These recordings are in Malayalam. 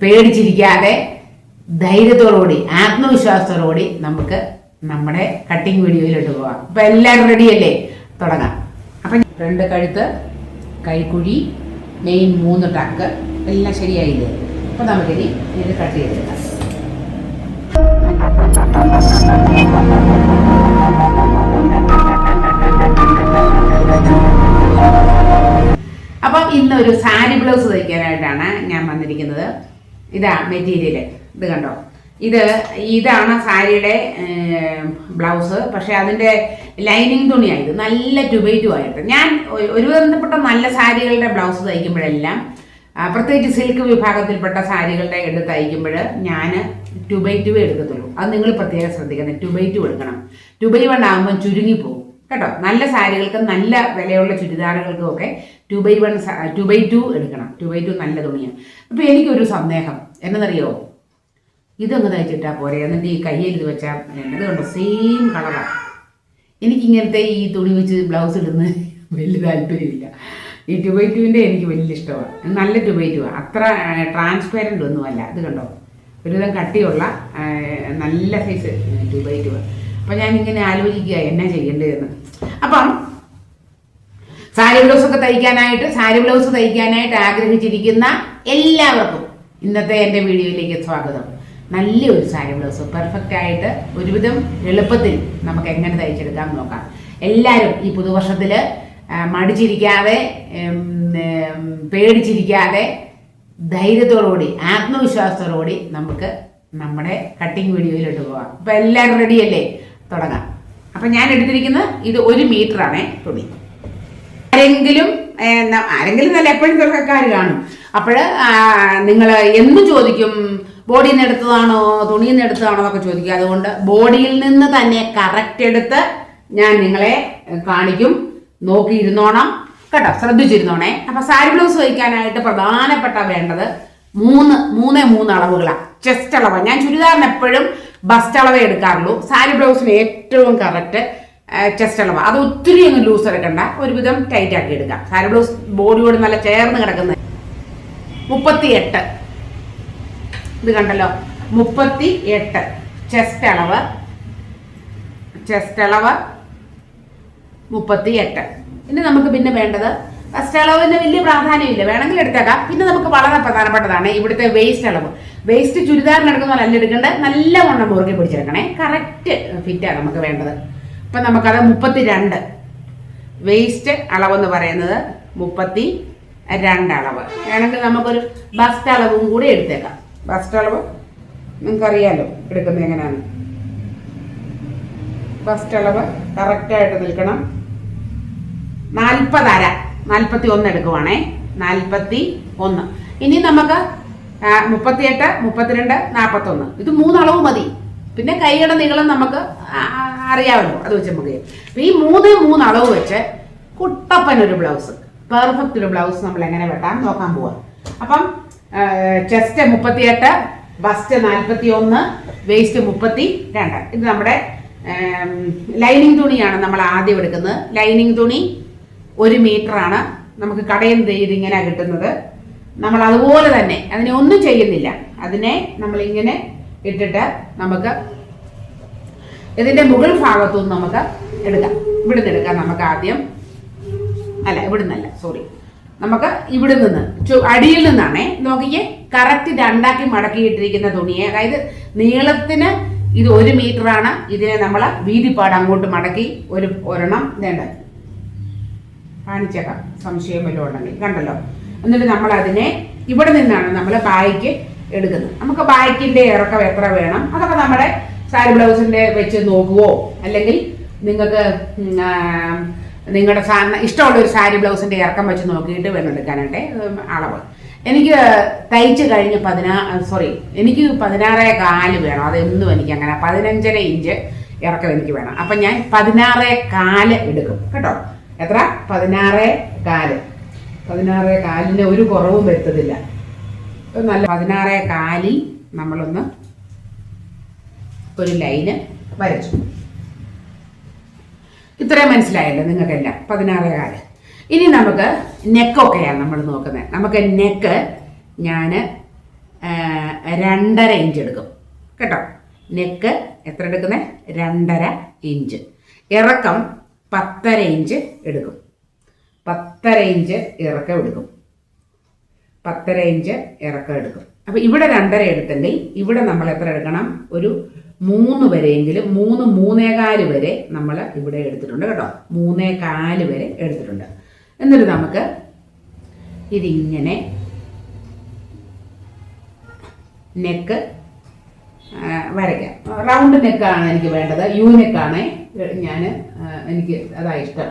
പേടിച്ചിരിക്കാതെ ധൈര്യത്തോടുകൂടി ആത്മവിശ്വാസത്തോടുകൂടി നമുക്ക് നമ്മുടെ കട്ടിങ് വീഡിയോയിലോട്ട് പോവാം. അപ്പൊ എല്ലാവരും റെഡിയല്ലേ തുടങ്ങാം. അപ്പം രണ്ട് കഴുത്ത് കൈക്കുഴി മെയിൻ മൂന്ന് ടക്ക് എല്ലാം ശരിയായില്ലേ? അപ്പൊ നമുക്കിനി ഇത് കട്ട് ചെയ്തെടുക്കാം. അപ്പം ഇന്ന് ഒരു സാരി ബ്ലൗസ് തയ്ക്കാനായിട്ടാണ് ഞാൻ വന്നിരിക്കുന്നത്. ഇതാ മെറ്റീരിയൽ ഇത് കണ്ടോ? ഇത് ഇതാണ് സാരിയുടെ ബ്ലൗസ്. പക്ഷെ അതിന്റെ ലൈനിങ് തുണിയായത് നല്ല ട്യൂബേറ്റും ആയിട്ട്. ഞാൻ ഒരു ബന്ധപ്പെട്ട നല്ല സാരികളുടെ ബ്ലൗസ് തയ്ക്കുമ്പോഴെല്ലാം പ്രത്യേകിച്ച് സിൽക്ക് വിഭാഗത്തിൽപ്പെട്ട സാരികളുടെ എടുത്ത് തയ്ക്കുമ്പോൾ ഞാൻ ട്യൂബൈറ്റുവേ എടുക്കത്തുള്ളൂ. അത് നിങ്ങൾ പ്രത്യേകം ശ്രദ്ധിക്കണം. ട്യൂബൈറ്റു എടുക്കണം. ട്യൂബൈ ആകുമ്പോൾ ചുരുങ്ങിപ്പോകും കേട്ടോ? നല്ല സാരികൾക്കും നല്ല വിലയുള്ള ചുരിദാറുകൾക്കും ഒക്കെ two by one two by two എടുക്കണം. ടു ബൈ ടു നല്ല തുണിയാണ്. അപ്പോൾ എനിക്കൊരു സന്ദേഹം. എന്നതറിയോ ഇതൊന്ന് തയ്ച്ചിട്ടാൽ പോരെ. എന്നിട്ട് ഈ കയ്യിൽ ഇത് വെച്ചാൽ എന്നത് കണ്ടോ? സെയിം കളറാണ് എനിക്കിങ്ങനത്തെ ഈ തുണി വെച്ച് ബ്ലൗസ് ഇടുന്ന വലിയ താല്പര്യമില്ല. ഈ ടു ബൈ ടുവിന്റെ എനിക്ക് വലിയ ഇഷ്ടമാണ്. നല്ല ടു ബൈ ടു അത്ര ട്രാൻസ്പെറന്റ് ഒന്നുമല്ല ഇത് കണ്ടോ? ഒരുവിധം കട്ടിയുള്ള നല്ല സൈസ് ടു ബൈ ടു അപ്പം ഞാനിങ്ങനെ ആലോചിക്കുക എന്നാ ചെയ്യേണ്ടതെന്ന്. അപ്പം സാരി ബ്ലൗസ് ഒക്കെ തയ്ക്കാനായിട്ട് സാരി ബ്ലൗസ് തയ്ക്കാനായിട്ട് ആഗ്രഹിച്ചിരിക്കുന്ന എല്ലാവർക്കും ഇന്നത്തെ എന്റെ വീഡിയോയിലേക്ക് സ്വാഗതം. നല്ലൊരു സാരി ബ്ലൗസ് പെർഫെക്റ്റ് ആയിട്ട് ഒരുവിധം എളുപ്പത്തിൽ നമുക്ക് എങ്ങനെ തയ്ച്ചെടുക്കാം നോക്കാം. എല്ലാവരും ഈ പുതുവർഷത്തിൽ മടിച്ചിരിക്കാതെ പേടിച്ചിരിക്കാതെ ധൈര്യത്തോടുകൂടി ആത്മവിശ്വാസത്തോടുകൂടി നമുക്ക് നമ്മുടെ കട്ടിങ് വീഡിയോയിലോട്ട് പോകാം അപ്പം എല്ലാവരും റെഡിയല്ലേ തുടങ്ങാം. അപ്പം ഞാൻ എടുത്തിരിക്കുന്നത് ഇത് ഒരു മീറ്ററാണേ തുണി. ആരെങ്കിലും ആരെങ്കിലും നല്ല എപ്പോഴും തുടക്കക്കാർ കാണും. അപ്പോൾ നിങ്ങൾ എന്ന് ചോദിക്കും? ബോഡിയിൽ നിന്ന് എടുത്തതാണോ? തുണിയിൽ നിന്ന് എടുത്തതാണോ എന്നൊക്കെ ചോദിക്കും. അതുകൊണ്ട് ബോഡിയിൽ നിന്ന് തന്നെ കറക്റ്റ് എടുത്ത് ഞാൻ നിങ്ങളെ കാണിക്കും. നോക്കിയിരുന്നോണം കേട്ടോ ശ്രദ്ധിച്ചിരുന്നോണേ. അപ്പൊ സാരി ബ്ലൗസ് വഹിക്കാനായിട്ട് പ്രധാനപ്പെട്ട വേണ്ടത് മൂന്ന് മൂന്നേ മൂന്ന് അളവുകളാണ് ചെസ്റ്റ് അളവ്. ഞാൻ ചുരിദാറിന് എപ്പോഴും ബസ്റ്റ് അളവേ എടുക്കാറുള്ളൂ. സാരി ബ്ലൗസിന് ഏറ്റവും കറക്റ്റ് ചെസ്റ്റ് അളവ് അത് ഒത്തിരി അങ്ങ് ലൂസ് എടുക്കണ്ട. ഒരുവിധം ടൈറ്റ് ആക്കി എടുക്കാം. സാരി ബ്ലൗസ് ബോഡിയോട് നല്ല ചേർന്ന് കിടക്കുന്നത് മുപ്പത്തി എട്ട് ഇത് കണ്ടല്ലോ. മുപ്പത്തി എട്ട് ചെസ്റ്റ് അളവ്. ചെസ്റ്റ് അളവ്. മുപ്പത്തി എട്ട് ഇനി നമുക്ക് പിന്നെ വേണ്ടത് ഫസ്റ്റ് അളവിന് വലിയ പ്രാധാന്യമില്ല. വേണമെങ്കിൽ എടുത്തേക്കാം. പിന്നെ നമുക്ക് വളരെ പ്രധാനപ്പെട്ടതാണ് ഇവിടുത്തെ വേസ്റ്റ് അളവ്. വേസ്റ്റ് ചുരിദാറിന് എടുക്കുന്ന നല്ല എടുക്കേണ്ടത്. നല്ല വണ്ണം മുറുകെ പിടിച്ചെടുക്കണേ. കറക്റ്റ് ഫിറ്റാണ് നമുക്ക് വേണ്ടത്. അപ്പം നമുക്കത് മുപ്പത്തി രണ്ട് വേസ്റ്റ് അളവെന്ന് പറയുന്നത് മുപ്പത്തി രണ്ട് അളവ് വേണമെങ്കിൽ നമുക്കൊരു ബസ്റ്റ് അളവും കൂടി എടുത്തേക്കാം. ബസ്റ്റ് അളവ് നിങ്ങൾക്കറിയാലോ എടുക്കുന്നത് എങ്ങനെയാണ്? ബസ്റ്റ് അളവ് കറക്റ്റായിട്ട് നിൽക്കണം. നാൽപ്പതര നാൽപ്പത്തി ഒന്ന് എടുക്കുവാണേ. നാൽപ്പത്തി ഒന്ന് ഇനി നമുക്ക് മുപ്പത്തിയെട്ട് മുപ്പത്തിരണ്ട് നാൽപ്പത്തൊന്ന്. ഇത് മൂന്നളവ് മതി. പിന്നെ കൈയുടെ നീളം നമുക്ക് അറിയാമല്ലോ അത് വെച്ച് നമുക്ക് ഈ മൂന്ന് മൂന്ന് അളവ് വെച്ച് കുട്ടപ്പൻ ഒരു ബ്ലൗസ് പെർഫെക്റ്റ് ഒരു ബ്ലൗസ് നമ്മൾ എങ്ങനെ വെട്ടാൻ നോക്കാൻ പോവാം. അപ്പം ചെസ്റ്റ് മുപ്പത്തിയെട്ട് ബസ്റ്റ് നാൽപ്പത്തി ഒന്ന് വേസ്റ്റ് മുപ്പത്തി രണ്ട് ഇത് നമ്മുടെ ലൈനിങ് തുണിയാണ് നമ്മൾ ആദ്യം എടുക്കുന്നത്. ലൈനിങ് തുണി ഒരു ആണ്. നമുക്ക് കടയിൽ ഇതിങ്ങനെ കിട്ടുന്നത്. നമ്മൾ അതുപോലെ തന്നെ അതിനെ ഒന്നും ചെയ്യുന്നില്ല. അതിനെ നമ്മളിങ്ങനെ ഇട്ടിട്ട് നമുക്ക് ഇതിന്റെ മുകൾ ഭാഗത്തു നിന്ന് നമുക്ക് എടുക്കാം. ഇവിടുന്ന് എടുക്കാം നമുക്ക് ആദ്യം. അല്ല ഇവിടുന്നല്ല സോറി നമുക്ക് ഇവിടെ നിന്ന് അടിയിൽ നിന്നാണേ നോക്കിക്കേ കറക്റ്റ് രണ്ടാക്കി മടക്കിയിട്ടിരിക്കുന്ന തുണിയെ. അതായത് നീളത്തിന് ഇത് ഒരു ആണ്. ഇതിനെ നമ്മൾ വീതിപ്പാട് അങ്ങോട്ട് മടക്കി ഒരു ഒരെണ്ണം വേണ്ട? കാണിച്ചേക്കാം. സംശയം വല്ലതും ഉണ്ടെങ്കിൽ. കണ്ടല്ലോ? എന്നിട്ട് നമ്മൾ അതിനെ ഇവിടെ നിന്നാണ് നമ്മൾ ബായ്ക്ക് എടുക്കുന്നത്. നമുക്ക് ബാക്കിന്റെ ഇറക്കം എത്ര വേണം? അതൊക്കെ നമ്മുടെ സാരി ബ്ലൗസിന്റെ വെച്ച് നോക്കുവോ? അല്ലെങ്കിൽ നിങ്ങൾക്ക് നിങ്ങളുടെ ഇഷ്ടമുള്ള ഒരു സാരി ബ്ലൗസിന്റെ ഇറക്കം വെച്ച് നോക്കിയിട്ട് വേണം എടുക്കാനായിട്ട് അളവ്. എനിക്ക് തയ്ച്ച് കഴിഞ്ഞ് പതിനാ സോറി എനിക്ക് പതിനാറേ കാൽ വേണം. അതെന്നും എനിക്ക് അങ്ങനെ പതിനഞ്ചര ഇഞ്ച് ഇറക്കം എനിക്ക് വേണം. അപ്പം ഞാൻ പതിനാറേ കാൽ എടുക്കും. കേട്ടോ? എത്ര? പതിനാറേ കാൽ. പതിനാറേ കാലിന് ഒരു കുറവും വരുത്തതില്ല നല്ല പതിനാറേ കാലിൽ നമ്മളൊന്ന് ഒരു ലൈന് വരച്ചു. ഇത്രയും മനസ്സിലായല്ലോ നിങ്ങൾക്കെല്ലാം പതിനാറേ കാൽ. ഇനി നമുക്ക് നെക്കൊക്കെയാണ് നമ്മൾ നോക്കുന്നത്. നമുക്ക് നെക്ക് ഞാൻ രണ്ടര ഇഞ്ച് എടുക്കും. കേട്ടോ? നെക്ക് എത്ര എടുക്കുന്നത് രണ്ടര ഇഞ്ച് ഇറക്കം പത്തര ഇഞ്ച് എടുക്കും. പത്തര ഇഞ്ച് ഇറക്കം എടുക്കും. പത്തര ഇഞ്ച് ഇറക്കം എടുക്കും. അപ്പോൾ ഇവിടെ രണ്ടര എടുത്തെങ്കിൽ ഇവിടെ നമ്മൾ എത്ര എടുക്കണം? ഒരു മൂന്ന് വരെയെങ്കിലും മൂന്ന് മൂന്നേകാൽ വരെ നമ്മൾ ഇവിടെ എടുത്തിട്ടുണ്ട് കേട്ടോ. മൂന്നേകാൽ വരെ എടുത്തിട്ടുണ്ട്. എന്നിട്ട് നമുക്ക് ഇതിങ്ങനെ നെക്ക് വരയ്ക്കാം. റൗണ്ട് നെക്കാണ് എനിക്ക് വേണ്ടത്. യു നെക്കാണ് ഞാൻ എനിക്ക് അതാ ഇഷ്ടം.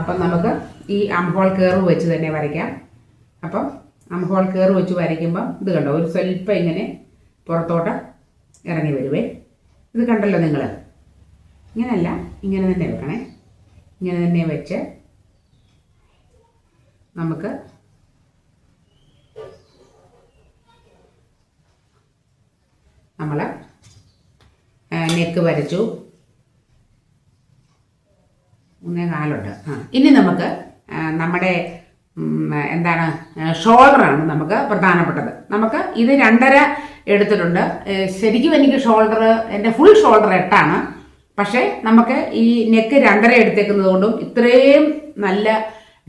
അപ്പം നമുക്ക് ഈ അംഹോൾ കയറ് വെച്ച് തന്നെ വരയ്ക്കാം. അപ്പം അംഹോൾ കയറി വെച്ച് വരയ്ക്കുമ്പം ഇത് കണ്ടോ ഒരു സ്വല്പം ഇങ്ങനെ പുറത്തോട്ട് ഇറങ്ങി വരുവേ. ഇത് കണ്ടല്ലോ നിങ്ങൾ ഇങ്ങനെയല്ല ഇങ്ങനെ തന്നെ വെക്കണേ. ഇങ്ങനെ തന്നെ വെച്ച് നമുക്ക് നമ്മൾ നെക്ക് വരച്ചു. മൂന്നേ കാലുണ്ട്. ആ. ഇനി നമുക്ക് നമ്മുടെ എന്താണ് ഷോൾഡറാണ് നമുക്ക് പ്രധാനപ്പെട്ടത്. നമുക്ക് ഇത് രണ്ടര എടുത്തിട്ടുണ്ട്. ശരിക്കും എനിക്ക് ഷോൾഡർ എന്റെ ഫുൾ ഷോൾഡർ എട്ടാണ്. പക്ഷേ നമുക്ക് ഈ നെക്ക് രണ്ടര എടുത്തേക്കുന്നത് കൊണ്ടും ഇത്രയും നല്ല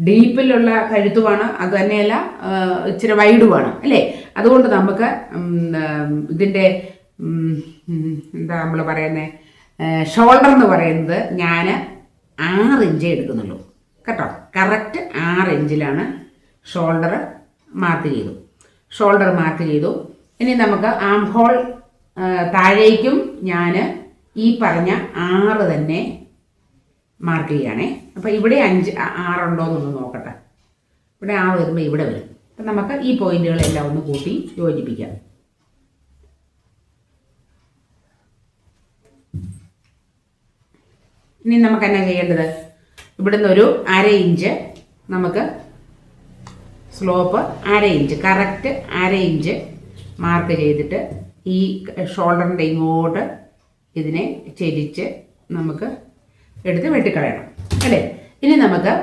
ഡീപ്പിലുള്ള കഴുത്തുമാണ്. അത് തന്നെയല്ല ഇച്ചിരി വൈഡുമാണ് അല്ലേ? അതുകൊണ്ട് നമുക്ക് ഇതിന്റെ എന്താ നമ്മൾ പറയുന്നത് ഷോൾഡർ എന്ന് പറയുന്നത് ഞാൻ ആറ് ഇഞ്ചേ എടുക്കുന്നുള്ളൂ. കേട്ടോ? കറക്റ്റ് ആറ് ഇഞ്ചിലാണ് ഷോൾഡർ മാർക്ക് ചെയ്തു. ഷോൾഡർ മാർക്ക് ചെയ്തു. ഇനി നമുക്ക് ആം ഹോൾ താഴേക്കും ഞാൻ ഈ പറഞ്ഞ ആറ് തന്നെ മാർക്ക് ചെയ്യുകയാണേ അപ്പോൾ ഇവിടെ അഞ്ച് ആറുണ്ടോ എന്നൊന്ന് നോക്കട്ടെ. ഇവിടെ ആറ് വരുമ്പോൾ ഇവിടെ വരും. അപ്പം നമുക്ക് ഈ പോയിന്റുകളെല്ലാം ഒന്ന് കൂട്ടി യോജിപ്പിക്കാം. ഇനി നമുക്ക് എന്നാ ചെയ്യേണ്ടത്? ഇവിടുന്ന് ഒരു അര ഇഞ്ച് നമുക്ക് സ്ലോപ്പ് അര ഇഞ്ച് കറക്റ്റ് അര ഇഞ്ച് മാർക്ക് ചെയ്തിട്ട് ഈ ഷോൾഡറിന്റെ ഇങ്ങോട്ട് ഇതിനെ ചെരിച്ച് നമുക്ക് എടുത്ത് വെട്ടിക്കളയണം. അല്ലേ? ഇനി നമുക്ക്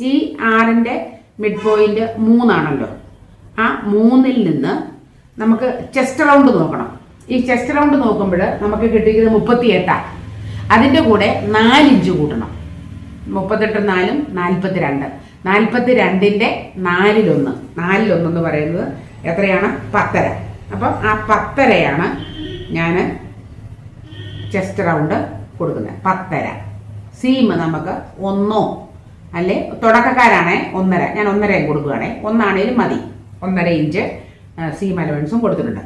ഈ ആറിന്റെ മിഡ് പോയിന്റ് മൂന്നാണല്ലോ. ആ മൂന്നിൽ നിന്ന് നമുക്ക് ചെസ്റ്റ് റൗണ്ട് നോക്കണം. ഈ ചെസ്റ്റ് റൗണ്ട് നോക്കുമ്പോൾ നമുക്ക് കിട്ടിയത് മുപ്പത്തി എട്ടാണ് അതിന്റെ കൂടെ നാലിഞ്ച് കൂട്ടണം. മുപ്പത്തെട്ട് നാലും നാൽപ്പത്തി രണ്ട് നാൽപ്പത്തി രണ്ടിന്റെ നാലിലൊന്ന്. നാലിലൊന്ന് എന്ന് പറയുന്നത് എത്രയാണ്? പത്തര. അപ്പം ആ പത്തരയാണ് ഞാൻ ചെസ്റ്റ് റൗണ്ട് കൊടുക്കുന്നത്. പത്തര. സീം നമുക്ക് ഒന്നോ അല്ലെ? തുടക്കക്കാരാണേ ഒന്നര. ഞാൻ ഒന്നരയും കൊടുക്കുകയാണേ. ഒന്നാണേലും മതി. ഒന്നര ഇഞ്ച് സീം അലവൻസും കൊടുത്തിട്ടുണ്ട്.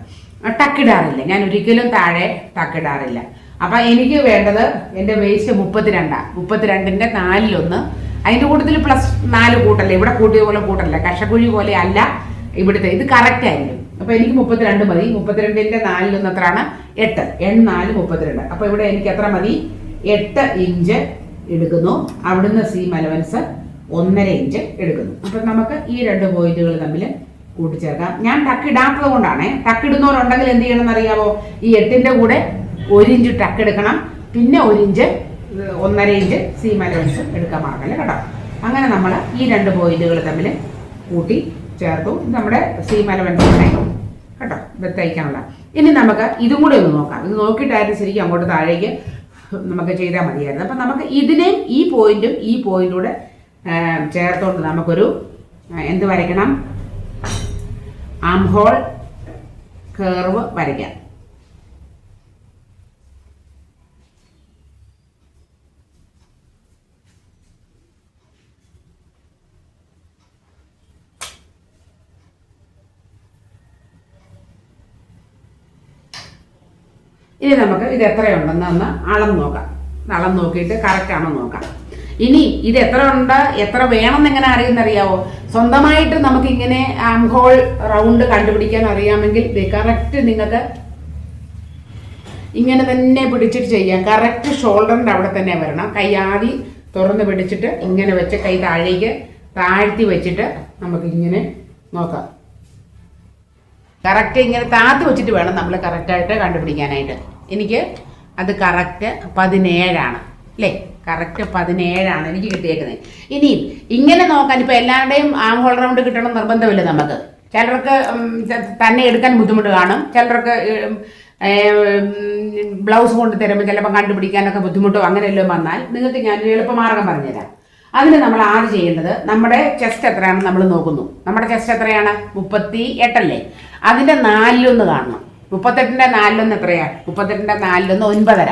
ടക്കിടാറില്ല ഞാൻ ഒരിക്കലും താഴെ ടക്കിടാറില്ല അപ്പം എനിക്ക് വേണ്ടത് എന്റെ വേസ്റ്റ് മുപ്പത്തിരണ്ടാണ് മുപ്പത്തിരണ്ടിന്റെ നാലിലൊന്ന്. അതിന്റെ കൂട്ടത്തിൽ പ്ലസ് നാല് കൂട്ടല്ലേ? ഇവിടെ കൂട്ടിയ പോലെ കൂട്ടല്ല. കഷക്കുഴി പോലെ അല്ല ഇവിടുത്തെ. ഇത് കറക്റ്റ് ആയിരിക്കും. അപ്പോൾ എനിക്ക് മുപ്പത്തിരണ്ട് മതി. മുപ്പത്തിരണ്ടിന്റെ നാലിലൊന്ന് എത്രയാണ്? എട്ട്. എണ്ണാൽ മുപ്പത്തിരണ്ട്. അപ്പോൾ ഇവിടെ എനിക്ക് എത്ര മതി? എട്ട് ഇഞ്ച് എടുക്കുന്നു. അവിടുന്ന് സി അലവൻസ് ഒന്നര ഇഞ്ച് എടുക്കുന്നു. അപ്പം നമുക്ക് ഈ രണ്ട് പോയിന്റുകൾ തമ്മിൽ കൂട്ടിച്ചേർക്കാം. ഞാൻ ടക്ക് ഇടാത്തത് കൊണ്ടാണ്. ടക്കിടുന്നവരുണ്ടെങ്കിൽ എന്ത് ചെയ്യണമെന്ന് അറിയാമോ ഈ എട്ടിന്റെ കൂടെ ഒരു ഇഞ്ച് ടക്ക് എടുക്കണം. പിന്നെ ഒരു ഇഞ്ച് ഒന്നര ഇഞ്ച് സീം അലവൻസ് എടുക്കാൻ മറക്കല്ല കേട്ടോ. അങ്ങനെ നമ്മൾ ഈ രണ്ട് പോയിന്റുകൾ തമ്മിൽ കൂട്ടി ചേർത്തു നമ്മുടെ സീം അലവൻസ് കേട്ടോ. തയ്ക്കാനുള്ള ഇനി നമുക്ക് ഇതും കൂടെ ഒന്ന് നോക്കാം. ഇത് നോക്കിയിട്ടായിരുന്നു ശരിക്കും അങ്ങോട്ട് താഴേക്ക് നമുക്ക് ചെയ്താൽ മതിയായിരുന്നു. അപ്പം നമുക്ക് ഇതിനെയും ഈ പോയിന്റും ഈ പോയിന്റൂടെ ചേർത്തോണ്ട് നമുക്കൊരു എന്ത് വരയ്ക്കണം? ആം ഹോൾ കേർവ് വരയ്ക്കാം. ഇനി നമുക്ക് ഇത് എത്രയുണ്ടെന്ന് ഒന്ന് അളന്ന് നോക്കാം. അളന്ന് നോക്കിയിട്ട് കറക്റ്റ് ആണോ നോക്കാം. ഇനി ഇത് എത്ര ഉണ്ട് എത്ര വേണമെന്ന് എങ്ങനെ അറിയുന്നറിയാവോ? സ്വന്തമായിട്ട് നമുക്ക് ഇങ്ങനെ ആം ഹോൾ റൗണ്ട് കണ്ടുപിടിക്കാൻ അറിയാമെങ്കിൽ കറക്റ്റ് നിങ്ങൾക്ക് ഇങ്ങനെ തന്നെ പിടിച്ചിട്ട് ചെയ്യാം. കറക്റ്റ് ഷോൾഡറിന്റെ അവിടെ തന്നെ വരണം. കൈ ആദ്യം തുറന്ന് പിടിച്ചിട്ട് ഇങ്ങനെ വെച്ച് കൈ താഴേക്ക് താഴ്ത്തി വെച്ചിട്ട് നമുക്ക് ഇങ്ങനെ നോക്കാം. കറക്റ്റ് ഇങ്ങനെ താത്ത് വെച്ചിട്ട് വേണം നമ്മൾ കറക്റ്റായിട്ട് കണ്ടുപിടിക്കാനായിട്ട്. എനിക്ക് അത് കറക്റ്റ് പതിനേഴാണ്. അല്ലേ? കറക്റ്റ് പതിനേഴാണ് എനിക്ക് കിട്ടിയേക്കുന്നത് ഇനി ഇങ്ങനെ നോക്കാൻ ഇപ്പോൾ എല്ലാവരുടെയും ആം ഹോൾ റൗണ്ട് കിട്ടണം നിർബന്ധമില്ല നമുക്ക്. ചിലർക്ക് തന്നെ എടുക്കാൻ ബുദ്ധിമുട്ട് കാണും. ചിലർക്ക് ബ്ലൗസ് കൊണ്ട് തരുമ്പോൾ ചിലപ്പോൾ കണ്ടുപിടിക്കാനൊക്കെ ബുദ്ധിമുട്ടോ അങ്ങനെയല്ലോ വന്നാൽ നിങ്ങൾക്ക് ഞാനൊരു എളുപ്പമാർഗം പറഞ്ഞുതരാം. അതിന് നമ്മൾ ആദ്യം ചെയ്യേണ്ടത് നമ്മുടെ ചെസ്റ്റ് എത്രയാണ് നമ്മൾ നോക്കുന്നു. നമ്മുടെ ചെസ്റ്റ് എത്രയാണ്? മുപ്പത്തി എട്ടല്ലേ അതിന്റെ നാലിലൊന്ന് കാണണം. മുപ്പത്തെട്ടിന്റെ നാലിലൊന്ന് എത്രയാണ് മുപ്പത്തെട്ടിന്റെ നാലിലൊന്ന് ഒൻപതര.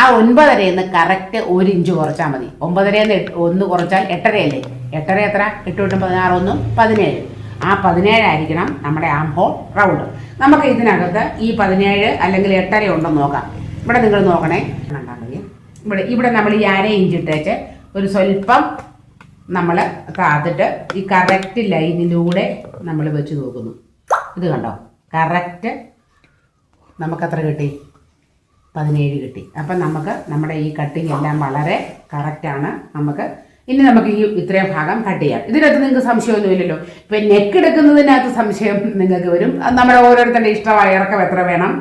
ആ ഒൻപതരയിൽ കറക്റ്റ് ഒരു ഇഞ്ച് കുറച്ചാൽ മതി. ഒമ്പതരയിൽ നിന്ന് ഒന്ന് കുറച്ചാൽ എട്ടരയല്ലേ? എട്ടര എത്ര? എട്ട് എട്ടും പതിനാറ് ഒന്നും പതിനേഴ്. ആ പതിനേഴായിരിക്കണം നമ്മുടെ ആം ഹോൾ റൗണ്ട് നമുക്ക് ഇതിനകത്ത് ഈ പതിനേഴ് അല്ലെങ്കിൽ എട്ടര ഉണ്ടെന്ന് നോക്കാം. ഇവിടെ നിങ്ങൾ നോക്കണേ. ഇവിടെ ഇവിടെ നമ്മൾ ഈ അര ഇഞ്ച് ഇട്ടേച്ച് ഒരു സ്വല്പം നമ്മൾ താത്തിട്ട് ഈ കറക്റ്റ് ലൈനിലൂടെ നമ്മൾ വെച്ച് നോക്കുന്നു. ഇത് കണ്ടോ? കറക്റ്റ് നമുക്കത്ര കിട്ടി? പതിനേഴ് കിട്ടി. അപ്പം നമുക്ക് നമ്മുടെ ഈ കട്ടിങ് എല്ലാം വളരെ കറക്റ്റാണ് നമുക്ക് ഇനി നമുക്ക് ഈ ഇത്രയും ഭാഗം കട്ട് ചെയ്യാം. ഇതിനകത്ത് നിങ്ങൾക്ക് സംശയമൊന്നുമില്ലല്ലോ ഇപ്പം നെക്ക് എടുക്കുന്നതിനകത്ത് സംശയം നിങ്ങൾക്ക് വരും. നമ്മുടെ ഓരോരുത്തരുടെ ഇഷ്ടമായ ഇറക്കം എത്ര വേണം?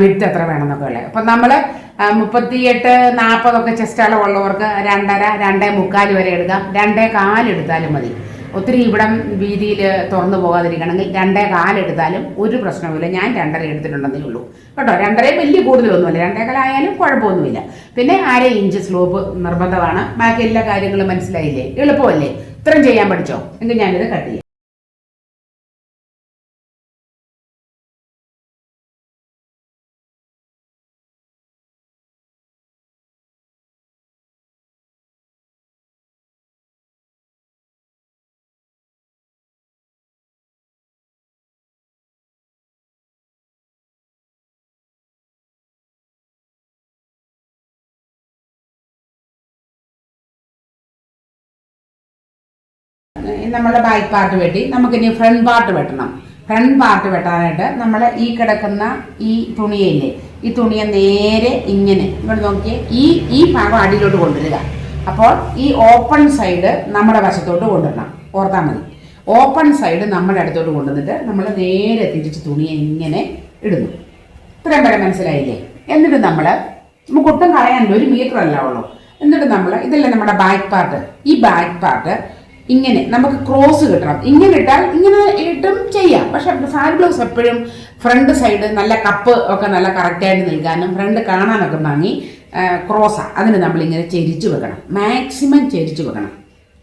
വിട്ട് എത്ര വേണം എന്നൊക്കെ ഉള്ളത്. അപ്പം നമ്മൾ മുപ്പത്തിയെട്ട് നാൽപ്പതൊക്കെ ചെസ്റ്റ് അളവുള്ളവർക്ക് രണ്ടര രണ്ടേ മുക്കാൽ വരെ എടുക്കാം. രണ്ടേ കാലെടുത്താലും മതി. ഒത്തിരി ഇവിടം വീതിയിൽ തുറന്നു പോകാതിരിക്കണമെങ്കിൽ രണ്ടേ കാലെടുത്താലും ഒരു പ്രശ്നവുമില്ല. ഞാൻ രണ്ടര എടുത്തിട്ടുണ്ടെന്നേ ഉള്ളൂ. കേട്ടോ രണ്ടര വലിയ കൂടുതലൊന്നുമില്ല. രണ്ടേ കാലായാലും കുഴപ്പമൊന്നുമില്ല. പിന്നെ അര ഇഞ്ച് സ്ലോപ്പ് നിർബന്ധമാണ്. ബാക്കി എല്ലാ കാര്യങ്ങളും മനസ്സിലായില്ലേ? എളുപ്പമല്ലേ? ഇത്രയും ചെയ്യാൻ പഠിച്ചോ? എങ്കിൽ ഞാനിത് കട്ട് ചെയ്യാം. നമ്മുടെ ബാക്ക് പാർട്ട് വെട്ടി. നമുക്കിനി ഫ്രണ്ട് പാർട്ട് വെട്ടണം. ഫ്രണ്ട് പാർട്ട് വെട്ടാനായിട്ട് നമ്മൾ ഈ കിടക്കുന്ന ഈ തുണിയില്ലേ ഈ തുണിയെ നേരെ ഇങ്ങനെ ഇവിടെ നോക്കിയേ ഈ ഈ ഭാഗം അടിയിലോട്ട് കൊണ്ടുവരിക. അപ്പോൾ ഈ ഓപ്പൺ സൈഡ് നമ്മുടെ വശത്തോട്ട് കൊണ്ടുവരണം. ഓർത്താൽ മതി. ഓപ്പൺ സൈഡ് നമ്മുടെ അടുത്തോട്ട് കൊണ്ടുവന്നിട്ട് നമ്മൾ നേരെ തിരിച്ച് തുണിയെ ഇങ്ങനെ ഇടുന്നു. ഇത്രയും വരെ മനസ്സിലായില്ലേ? എന്നിട്ട് നമ്മൾ നമുക്ക് ഒട്ടും കളയാനില്ല ഒരു മീറ്റർ അല്ല ഉള്ളൂ. എന്നിട്ട് നമ്മൾ ഇതല്ലേ നമ്മുടെ ബാക്ക് പാർട്ട് ഈ ബാക്ക് പാർട്ട് ഇങ്ങനെ നമുക്ക് ക്രോസ് കിട്ടണം. ഇങ്ങനെ ഇട്ടാൽ ഇങ്ങനെ ഇട്ടും ചെയ്യാം. പക്ഷെ സാരി ബ്ലൗസ് എപ്പോഴും ഫ്രണ്ട് സൈഡ് നല്ല കപ്പ് ഒക്കെ നല്ല കറക്റ്റായിട്ട് നിൽക്കാനും ഫ്രണ്ട് കാണാനൊക്കെ ഭംഗി ക്രോസാണ് അതിന് നമ്മളിങ്ങനെ ചെരിച്ചു വെക്കണം. മാക്സിമം ചെരിച്ചു വെക്കണം.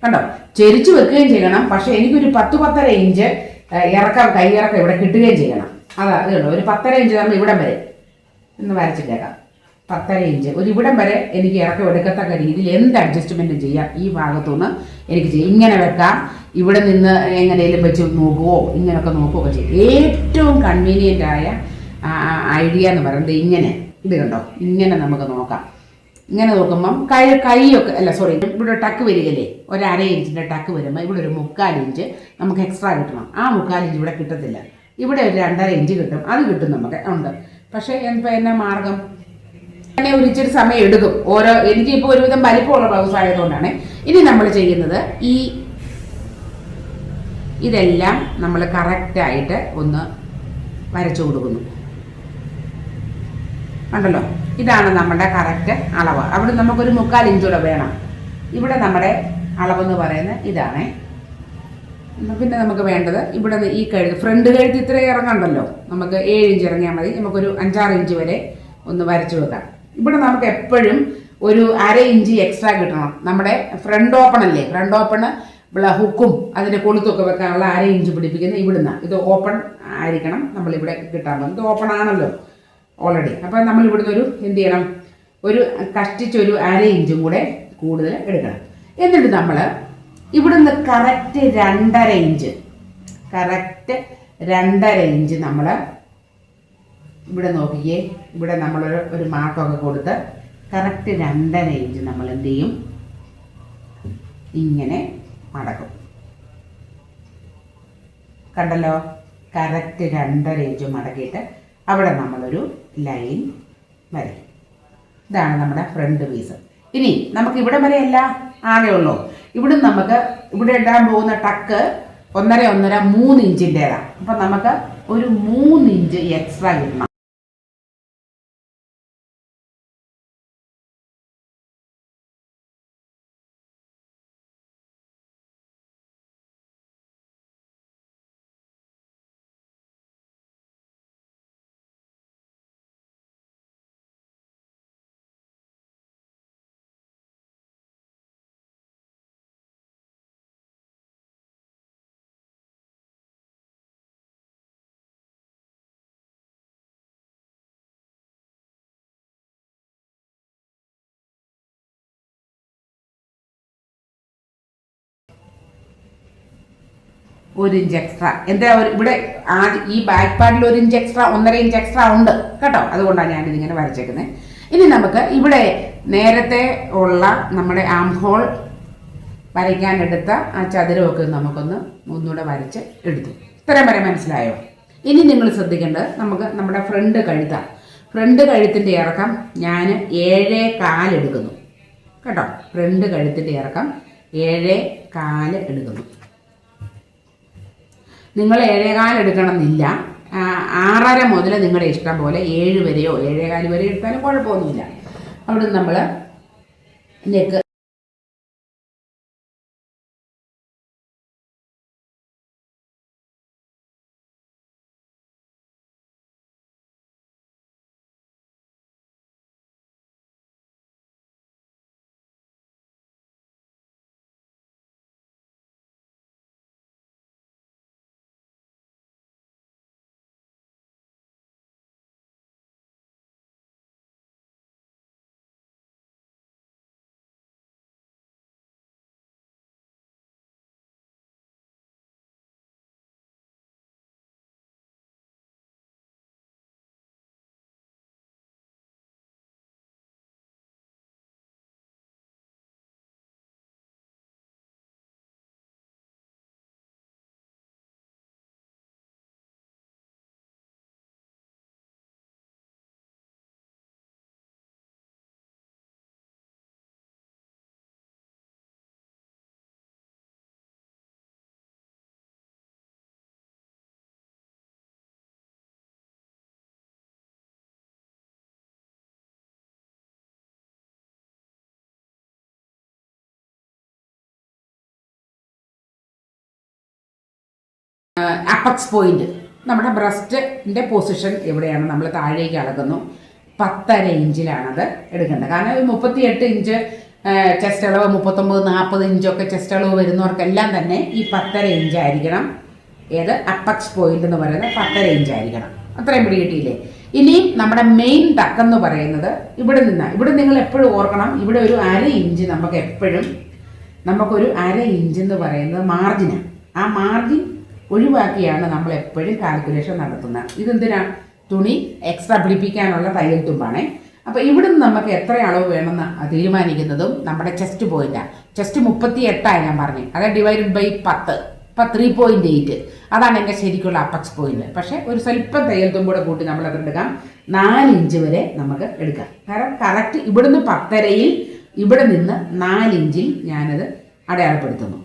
കണ്ടോ? ചെരിച്ചു വെക്കുകയും ചെയ്യണം. പക്ഷെ എനിക്കൊരു പത്ത് പത്തര ഇഞ്ച് ഇറക്കം കൈയിറക്കം ഇവിടെ കിട്ടുകയും ചെയ്യണം. അതാ അത് കണ്ടോ ഒരു പത്തര ഇഞ്ച് നമ്മൾ ഇവിടം വരെ. ഒന്ന് വരച്ചിട്ടേക്കാം പത്തര ഇഞ്ച് ഒരു ഇവിടം വരെ എനിക്ക് ഇറക്കം എടുക്കത്തക്ക രീതിയിൽ എന്ത് അഡ്ജസ്റ്റ്മെന്റും ചെയ്യാം ഈ ഭാഗത്തുനിന്ന് എനിക്ക് ചെയ്യാം. ഇങ്ങനെ വെക്കാം. ഇവിടെ നിന്ന് എങ്ങനെയും വെച്ച് നോക്കുവോ ഇങ്ങനെയൊക്കെ നോക്കുകയൊക്കെ ചെയ്യും. ഏറ്റവും കൺവീനിയന്റ് ആയ ഐഡിയ എന്ന് പറയുന്നത് ഇങ്ങനെ. ഇത് കണ്ടോ? ഇങ്ങനെ നമുക്ക് നോക്കാം. ഇങ്ങനെ നോക്കുമ്പം കൈ കൈയൊക്കെ അല്ല സോറി ഇവിടെ ടക്ക് വരികയല്ലേ? ഒരു അര ഇഞ്ചിന്റെ ടക്ക് വരുമ്പോൾ ഇവിടെ ഒരു മുക്കാൽ ഇഞ്ച് നമുക്ക് എക്സ്ട്രാ കിട്ടണം. ആ മുക്കാൽ ഇഞ്ച് ഇവിടെ കിട്ടത്തില്ല. ഇവിടെ ഒരു രണ്ടര ഇഞ്ച് കിട്ടും. അത് കിട്ടും നമുക്ക്. ഉണ്ട്. പക്ഷേ എന്താ എന്നാ മാർഗം? ഒരു ഇച്ചിരി സമയം എടുക്കും. ഓരോ എനിക്കിപ്പോൾ ഒരുവിധം വലിപ്പമുള്ള ബ്ലൗസ് ആയതുകൊണ്ടാണ് ഇനി നമ്മൾ ചെയ്യുന്നത് ഈ ഇതെല്ലാം നമ്മൾ കറക്റ്റായിട്ട് ഒന്ന് വരച്ചു കൊടുക്കുന്നു. കണ്ടല്ലോ? ഇതാണ് നമ്മുടെ കറക്റ്റ് അളവ്. അവിടെ നമുക്കൊരു മുക്കാൽ ഇഞ്ചൂടെ വേണം. ഇവിടെ നമ്മുടെ അളവെന്ന് പറയുന്നത് ഇതാണേ. പിന്നെ നമുക്ക് വേണ്ടത് ഇവിടെ ഈ കഴുത്ത് ഫ്രണ്ട് കഴുത്ത് ഇത്ര ഇറങ്ങണ്ടല്ലോ? നമുക്ക് ഏഴ് ഇഞ്ച് ഇറങ്ങിയാൽ മതി. നമുക്കൊരു അഞ്ചാറ് ഇഞ്ച് വരെ ഒന്ന് വരച്ചു വെക്കാം. ഇവിടെ നമുക്ക് എപ്പോഴും ഒരു അര ഇഞ്ച് എക്സ്ട്രാ കിട്ടണം. നമ്മുടെ ഫ്രണ്ട് ഓപ്പൺ അല്ലേ? ഫ്രണ്ട് ഓപ്പണ് ഹുക്കും അതിന്റെ കൊളുത്തൊക്കെ വെക്കാനുള്ള അര ഇഞ്ച് പിടിപ്പിക്കുന്നത് ഇവിടുന്ന്. ഇത് ഓപ്പൺ ആയിരിക്കണം നമ്മളിവിടെ പോകുന്നത്. ഇത് ഓപ്പൺ ആണല്ലോ ഓൾറെഡി അപ്പം നമ്മൾ ഇവിടുന്ന് ഒരു എന്ത് ചെയ്യണം? ഒരു കഷ്ടിച്ചൊരു അര ഇഞ്ചും കൂടെ കൂടുതൽ എടുക്കണം. എന്നിട്ട് നമ്മൾ ഇവിടുന്ന് കറക്റ്റ് രണ്ടര ഇഞ്ച് കറക്റ്റ് രണ്ടര ഇഞ്ച് നമ്മൾ ഇവിടെ നോക്കിയേ ഇവിടെ നമ്മളൊരു ഒരു മാർക്കൊക്കെ കൊടുത്ത് കറക്റ്റ് രണ്ടര ഇഞ്ച് നമ്മൾ എന്ത് ചെയ്യും? ഇങ്ങനെ മടക്കും കണ്ടല്ലോ? കറക്റ്റ് രണ്ടര ഇഞ്ച് മടക്കിയിട്ട് അവിടെ നമ്മളൊരു ലൈൻ വരയ്ക്കും. ഇതാണ് നമ്മുടെ ഫ്രണ്ട് പീസ് ഇനി നമുക്ക് ഇവിടെ വരെയല്ല ആകെ ഉള്ളൂ. ഇവിടെ നമുക്ക് ഇവിടെ ഇടാൻ പോകുന്ന ടക്ക് ഒന്നര ഒന്നര മൂന്ന് ഇഞ്ചിന്റെതാണ് അപ്പം നമുക്ക് ഒരു മൂന്നിഞ്ച് എക്സ്ട്രാ കിട്ടണം ഒരു ഇഞ്ച് എക്സ്ട്രാ എന്താ ഇവിടെ ആദ്യം ഈ ബാക്ക് പാർട്ടിൽ ഒരു ഇഞ്ച് എക്സ്ട്രാ ഒന്നര ഇഞ്ച് എക്സ്ട്രാ ഉണ്ട്. കേട്ടോ? അതുകൊണ്ടാണ് ഞാൻ ഇതിങ്ങനെ വരച്ചേക്കുന്നത് ഇനി നമുക്ക് ഇവിടെ നേരത്തെ ഉള്ള നമ്മുടെ ആം ഹോൾ വരയ്ക്കാനെടുത്ത ആ ചതുരമൊക്കെ നമുക്കൊന്ന് ഒന്നുകൂടെ വരച്ച് എടുത്തു. ഇത്രയും വരെ മനസ്സിലായോ? ഇനി നിങ്ങൾ ശ്രദ്ധിക്കേണ്ടത് നമുക്ക് നമ്മുടെ ഫ്രണ്ട് കഴുത്ത. ഫ്രണ്ട് കഴുത്തിന്റെ ഇറക്കം ഞാൻ ഏഴേ കാലെടുക്കുന്നു കേട്ടോ? ഫ്രണ്ട് കഴുത്തിന്റെ ഇറക്കം ഏഴേ കാൽ എടുക്കുന്നു. നിങ്ങൾ ഏഴേകാൽ എടുക്കണം എന്നില്ല ആറര മുതൽ നിങ്ങളുടെ ഇഷ്ടം പോലെ ഏഴ് വരെയോ ഏഴേകാൽ വരെ എടുത്താലും കുഴപ്പമൊന്നുമില്ല. അവിടെ നമ്മൾ നെക്ക് അപ്പക്സ് പോയിന്റ് നമ്മുടെ ബ്രസ്റ്റിന്റെ പൊസിഷൻ എവിടെയാണ്? നമ്മൾ താഴേക്ക് അളക്കുന്നു. പത്തര ഇഞ്ചിലാണത് എടുക്കേണ്ടത്. കാരണം മുപ്പത്തിയെട്ട് ഇഞ്ച് ചെസ്റ്റ് അളവ് മുപ്പത്തൊമ്പത് നാൽപ്പത് ഇഞ്ചൊക്കെ ചെസ്റ്റ് അളവ് വരുന്നവർക്കെല്ലാം തന്നെ ഈ പത്തര ഇഞ്ച് ആയിരിക്കണം ഏത്? അപ്പക്സ് പോയിന്റ് എന്ന് പറയുന്നത് പത്തര ഇഞ്ച് ആയിരിക്കണം അത്രയും പിടി കിട്ടിയില്ലേ? ഇനിയും നമ്മുടെ മെയിൻ തക്കെന്ന് പറയുന്നത് ഇവിടെ നിന്നാണ് ഇവിടെ നിങ്ങൾ എപ്പോഴും ഓർക്കണം ഇവിടെ ഒരു അര ഇഞ്ച് നമുക്ക് എപ്പോഴും നമുക്കൊരു അര ഇഞ്ച് എന്ന് പറയുന്നത് മാർജിനാണ് ആ മാർജിൻ ഒഴിവാക്കിയാണ് നമ്മൾ എപ്പോഴും കാൽക്കുലേഷൻ നടത്തുന്നത്. ഇതെന്തിനാ? തുണി എക്സ്ട്രാ പിടിപ്പിക്കാനുള്ള തയ്യൽ തുമ്പാണേ. അപ്പോൾ ഇവിടുന്ന് നമുക്ക് എത്ര അളവ് വേണമെന്ന് തീരുമാനിക്കുന്നതും നമ്മുടെ ചെസ്റ്റ് പോയിന്റാണ് ചെസ്റ്റ് മുപ്പത്തി എട്ടാണ് ഞാൻ പറഞ്ഞു. അതായത് ഡിവൈഡഡ് ബൈ പത്ത്. ഇപ്പം ത്രീ പോയിന്റ് എയ്റ്റ് അതാണ് എന്റെ ശരിക്കുള്ള അപ്പക്സ് പോയിന്റ് പക്ഷേ ഒരു സ്വല്പം തയ്യൽ തുമ്പൂടെ കൂട്ടി നമ്മൾ അത് എടുക്കാം. നാല് ഇഞ്ച് വരെ നമുക്ക് എടുക്കാം. കാരണം കറക്റ്റ് ഇവിടുന്ന് പത്തരയിൽ ഇവിടെ നിന്ന് നാല് ഇഞ്ചിൽ ഞാനത് അടയാളപ്പെടുത്തുന്നു.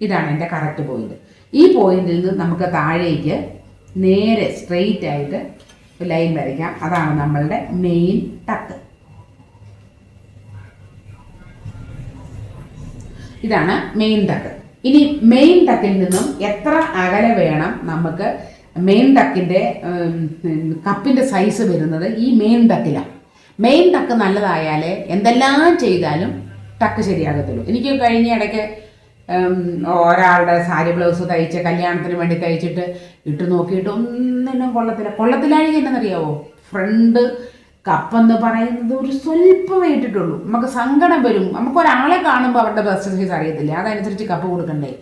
ഇതാണ് എന്റെ കറക്റ്റ് പോയിന്റ് ഈ പോയിന്റിൽ നിന്ന് നമുക്ക് താഴേക്ക് നേരെ സ്ട്രെയിറ്റ് ആയിട്ട് ലൈൻ വരയ്ക്കാം. അതാണ് നമ്മളുടെ മെയിൻ ടക്ക് ഇതാണ് മെയിൻ ടക്ക് ഇനി മെയിൻ ടക്കിൽ നിന്നും എത്ര അകലെ വേണം നമുക്ക് മെയിൻ ടക്കിന്റെ കപ്പിന്റെ സൈസ് വരുന്നത് ഈ മെയിൻ ടക്കിലാണ് മെയിൻ ടക്ക് നല്ലതായാലേ എന്തെല്ലാം ചെയ്താലും ടക്ക് ശരിയാകത്തുള്ളൂ. എനിക്ക് കഴിഞ്ഞ ഇടയ്ക്ക് ഒരാളുടെ സാരി ബ്ലൗസ് തയ്ച്ച് കല്യാണത്തിന് വേണ്ടി തയ്ച്ചിട്ട് ഇട്ട് നോക്കിയിട്ട് ഒന്നിനും കൊള്ളത്തില്ല. കൊള്ളത്തിലാണെങ്കിൽ എന്നറിയാവോ? ഫ്രണ്ട് കപ്പെന്ന് പറയുന്നത് ഒരു സ്വല്പമേ ഇട്ടിട്ടുള്ളൂ. നമുക്ക് സങ്കടം വരും. നമുക്ക് ഒരാളെ കാണുമ്പോൾ അവരുടെ ബസ്റ്റ് സൈസ് അറിയത്തില്ല? അതനുസരിച്ച് കപ്പ് കൊടുക്കണ്ടേ?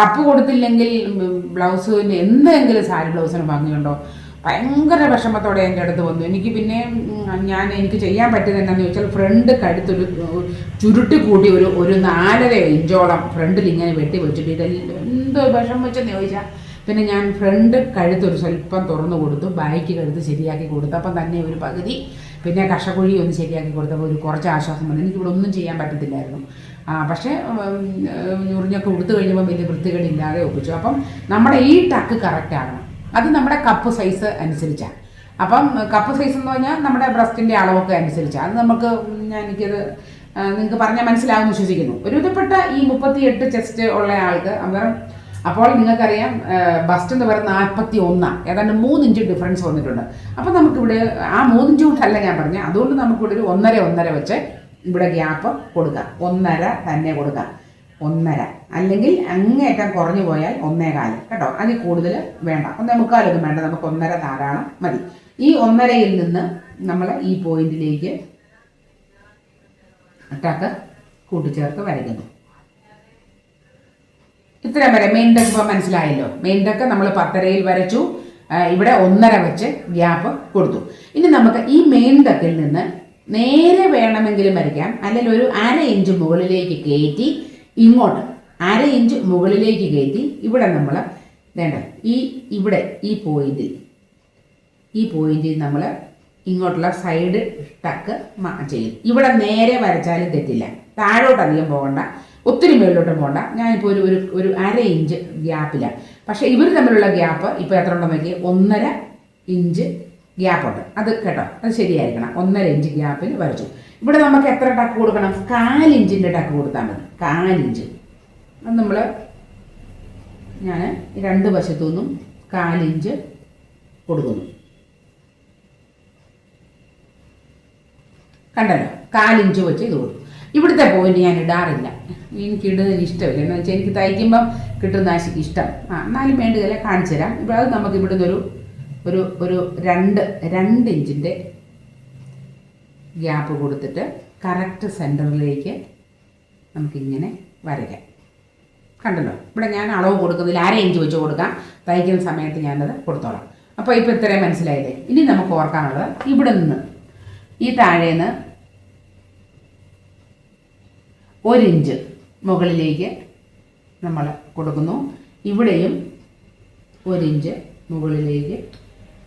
കപ്പ് കൊടുത്തില്ലെങ്കിൽ ബ്ലൗസിന് എന്തെങ്കിലും സാരി ബ്ലൗസിന് ഭംഗിയുണ്ടോ? ഭയങ്കര വിഷമത്തോടെ എന്റെ അടുത്ത് വന്നു എനിക്ക് പിന്നെ ഞാൻ എനിക്ക് ചെയ്യാൻ പറ്റുന്നത് എന്താണെന്ന് ചോദിച്ചാൽ ഫ്രണ്ട് കഴുത്തൊരു ഉം, ചുരുട്ടി കൂട്ടി ഒരു ഒരു നാലര ഇഞ്ചോളം ഫ്രണ്ടിൽ ഇങ്ങനെ വെട്ടി വെച്ചിട്ട് ഇതെല്ലാം എന്തോ വിഷം വെച്ചെന്ന് ചോദിച്ചാൽ പിന്നെ ഞാൻ ഫ്രണ്ട് കഴുത്തൊരു സ്വല്പം തുറന്നു കൊടുത്തു ബാക്ക് കഴുത്ത് ശരിയാക്കി കൊടുത്തു അപ്പം തന്നെ ഒരു പകുതി പിന്നെ കഷക്കുഴി ഒന്ന് ശരിയാക്കി കൊടുത്തപ്പോൾ ഒരു കുറച്ച് ആശ്വാസം വന്നു എനിക്കിവിടെ ഒന്നും ചെയ്യാൻ പറ്റത്തില്ലായിരുന്നു ആ, പക്ഷേ ഞുറിഞ്ഞൊക്കെ കൊടുത്തു കഴിഞ്ഞപ്പോൾ വലിയ വൃത്തികളില്ലാതെ ഒപ്പിച്ചു അപ്പം നമ്മുടെ ഈ ടക്ക് കറക്റ്റ് ആകണം അത് നമ്മുടെ കപ്പ് സൈസ് അനുസരിച്ചാണ് അപ്പം കപ്പ് സൈസ് എന്ന് പറഞ്ഞാൽ നമ്മുടെ ബ്രസ്റ്റിന്റെ അളവൊക്കെ അനുസരിച്ചാണ് അത് നമുക്ക് ഞാൻ എനിക്കത് നിങ്ങൾക്ക് പറഞ്ഞാൽ മനസ്സിലാകും വിശ്വസിക്കുന്നു. ഒരുവിധപ്പെട്ട ഈ മുപ്പത്തിയെട്ട് ചെസ്റ്റ് ഉള്ള ആൾക്ക് അന്നേരം അപ്പോൾ നിങ്ങൾക്കറിയാം ബസ്റ്റ് എന്ന് പറയുന്നത് നാൽപ്പത്തി ഒന്നാണ് ഏതാണ്ട് മൂന്നിഞ്ച് ഡിഫറൻസ് വന്നിട്ടുണ്ട്. അപ്പം നമുക്കിവിടെ ആ മൂന്നിഞ്ച് കൊണ്ടല്ല ഞാൻ പറഞ്ഞത് അതുകൊണ്ട് നമുക്കിവിടെ ഒരു ഒന്നര ഒന്നര വെച്ച് ഇവിടെ ഗ്യാപ്പ് കൊടുക്കാം. ഒന്നര തന്നെ കൊടുക്കാം. ഒന്നര. അല്ലെങ്കിൽ അങ്ങേറ്റം കുറഞ്ഞു പോയാൽ ഒന്നേകാൽ കേട്ടോ? അതിൽ കൂടുതൽ വേണ്ട. ഒന്നേ മുക്കാലൊന്നും വേണ്ട. നമുക്ക് ഒന്നര ധാരാളം മതി. ഈ ഒന്നരയിൽ നിന്ന് നമ്മൾ ഈ പോയിന്റിലേക്ക് ടക്ക് കൂട്ടിച്ചേർത്ത് വരയ്ക്കുന്നു. ഇത്രയും വരെ. മെയിൻ ഇപ്പോൾ മനസ്സിലായല്ലോ. മെയിൻ നമ്മൾ പത്തരയിൽ വരച്ചു. ഇവിടെ ഒന്നര വെച്ച് ഗ്യാപ്പ് കൊടുത്തു. ഇനി നമുക്ക് ഈ മെയിൻ ഡക്കിൽ നിന്ന് നേരെ വേണമെങ്കിലും വരയ്ക്കാം. അല്ലെങ്കിൽ ഒരു അര ഇഞ്ച് മുകളിലേക്ക് കയറ്റി ഇങ്ങോട്ട് അര ഇഞ്ച് മുകളിലേക്ക് കയറ്റി ഇവിടെ നമ്മൾ വേണ്ട ഈ ഇവിടെ ഈ പോയിന്റിൽ ഈ പോയിന്റിൽ നമ്മൾ ഇങ്ങോട്ടുള്ള സൈഡ് ടക്ക് ചെയ്യും. ഇവിടെ നേരെ വരച്ചാലും തെറ്റില്ല. താഴോട്ട് അധികം പോകണ്ട. ഒത്തിരി മേളിലോട്ടും പോകണ്ട. ഞാനിപ്പോൾ ഒരു ഒരു ഒരു അര ഇഞ്ച് ഗ്യാപ്പിലാണ് പക്ഷേ ഇവർ തമ്മിലുള്ള ഗ്യാപ്പ് ഇപ്പോൾ എത്ര ഉണ്ടെന്ന് നോക്കി ഒന്നര ഇഞ്ച് ഗ്യാപ്പുണ്ട് അത് കേട്ടോ അത് ശരിയായിരിക്കണം. ഒന്നര ഇഞ്ച് ഗ്യാപ്പിൽ വരച്ചു. ഇവിടെ നമുക്ക് എത്ര ടക്ക് കൊടുക്കണം? കാലിഞ്ചിന്റെ ടക്ക് കൊടുത്താൽ മതി. കാലിഞ്ച് അത് നമ്മൾ ഞാൻ രണ്ട് വശത്തു നിന്നും കാലിഞ്ച് കൊടുക്കുന്നു. കണ്ടല്ലോ? കാലിഞ്ച് വെച്ച് ഇത് കൊടുക്കും. ഇവിടുത്തെ പോയിന്റ് ഞാൻ ഇടാറില്ല. എനിക്ക് ഇടുന്നതിന് ഇഷ്ടമില്ല. എന്ന് വെച്ചാൽ എനിക്ക് തയ്ക്കുമ്പം കിട്ടുന്ന ആശയ്ക്ക് ഇഷ്ടം. ആ എന്നാലും വേണ്ടുകയില്ല കാണിച്ചു തരാം. ഇപ്പോൾ അത് നമുക്ക് ഇവിടുന്ന് ഒരു ഒരു ഒരു രണ്ട് രണ്ട് ഇഞ്ചിന്റെ ഗ്യാപ്പ് കൊടുത്തിട്ട് കറക്റ്റ് സെന്ററിലേക്ക് നമുക്കിങ്ങനെ വരയ്ക്കാം. കണ്ടല്ലോ? ഇവിടെ ഞാൻ അളവ് കൊടുക്കുന്നില്ല അര ഇഞ്ച് വെച്ച് കൊടുക്കാം. തയ്ക്കുന്ന സമയത്ത് ഞാനത് കൊടുത്തോളാം. അപ്പോൾ ഇപ്പോൾ ഇത്രയും മനസ്സിലായില്ലേ? ഇനി നമുക്ക് ഓർക്കാനുള്ളത് ഇവിടെ നിന്ന് ഈ താഴേന്ന് ഒരിഞ്ച് മുകളിലേക്ക് നമ്മൾ കൊടുക്കുന്നു. ഇവിടെയും ഒരിഞ്ച് മുകളിലേക്ക്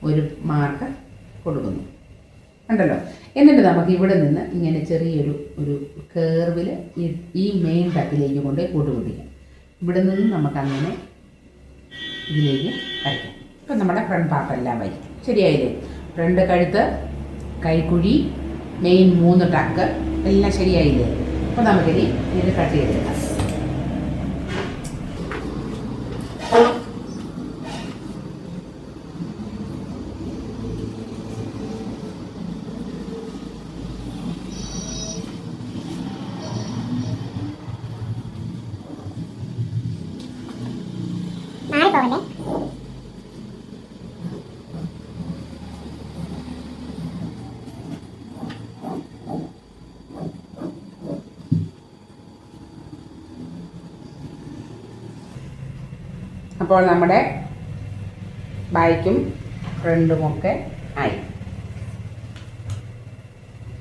ഒരു മാർക്ക് കൊടുക്കുന്നു. ഉണ്ടല്ലോ? എന്നിട്ട് നമുക്ക് ഇവിടെ നിന്ന് ഇങ്ങനെ ചെറിയൊരു ഒരു കേർവിൽ ഈ മെയിൻ തട്ടിലേക്ക് കൊണ്ട് കൂട്ടുപിടിക്കാം ഇവിടെ നിന്ന് നമുക്ക് അങ്ങനെ ഇതിലേക്ക് വരയ്ക്കാം. ഇപ്പം നമ്മുടെ ഫ്രണ്ട് പാർട്ട് എല്ലാം വരയ്ക്കും. ശരിയായില്ലേ? ഫ്രണ്ട് കഴുത്ത് കൈക്കുഴി മെയിൻ മൂന്ന് ടക്ക് എല്ലാം ശരിയായില്ലേ? അപ്പോൾ നമുക്കിനി ഇത് കട്ട് ചെയ്തെടുക്കാം. അപ്പോൾ നമ്മുടെ ബാക്കും ഫ്രണ്ടുമൊക്കെ